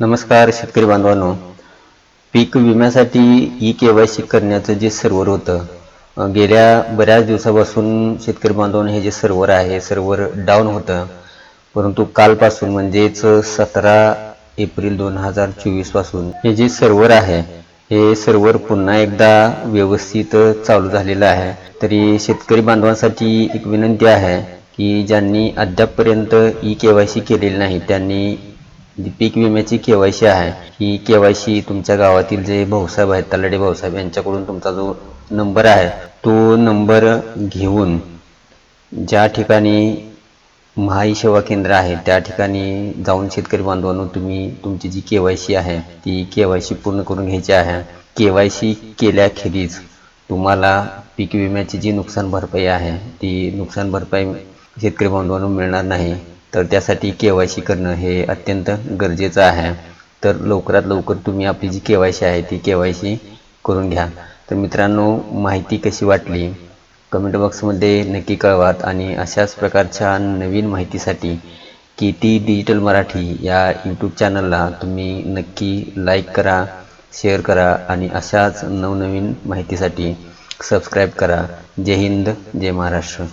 नमस्कार शेतकरी बांधवांनो. पीक विम्यासाठी ई के वाय सी करण्याचं जे सर्व्हर होतं गेल्या बऱ्याच दिवसापासून शेतकरी बांधवांनो हे जे सर्व्हर आहे सर्वर सर्व्हर डाऊन होतं. परंतु कालपासून म्हणजेच सतरा एप्रिल दोन हजार चोवीसपासून हे जे सर्व्हर आहे हे सर्व्हर पुन्हा एकदा व्यवस्थित चालू झालेलं आहे. तरी शेतकरी बांधवांसाठी एक विनंती आहे की ज्यांनी अद्यापपर्यंत ई के वाय सी केलेली नाही त्यांनी पीक विम्याची के वाय सी आहे. ही के वाय सी तुमच्या गावातील जे भाऊसाहेब आहेत तलाडे भाऊसाहेब यांच्याकडून तुमचा जो नंबर आहे तो नंबर घेऊन ज्या ठिकाणी महाई सेवा केंद्र आहे त्या ठिकाणी जाऊन शेतकरी बांधवांनो तुम्ही तुमची जी के वाय सी आहे ती के वाय सी पूर्ण करून घ्यायची आहे. के वाय सी केल्याखेरीज तुम्हाला पीक विम्याची जी नुकसान भरपाई आहे ती नुकसान भरपाई शेतकरी बांधवांना मिळणार नाही. तर त्यासाठी के वाय सी करणं हे अत्यंत गरजेचं आहे. तर लवकरात लवकर तुम्ही आपली जी के वाय सी आहे ती के वाय सी करून घ्या. तर मित्रांनो माहिती कशी वाटली? कमेंट बॉक्समध्ये नक्की कळवात आणि अशाच प्रकारच्या नवीन माहितीसाठी की ती डिजिटल मराठी या यूट्यूब चॅनलला तुम्ही नक्की लाईक करा शेअर करा आणि अशाच नवनवीन माहितीसाठी सबस्क्राईब करा. जय हिंद जय महाराष्ट्र.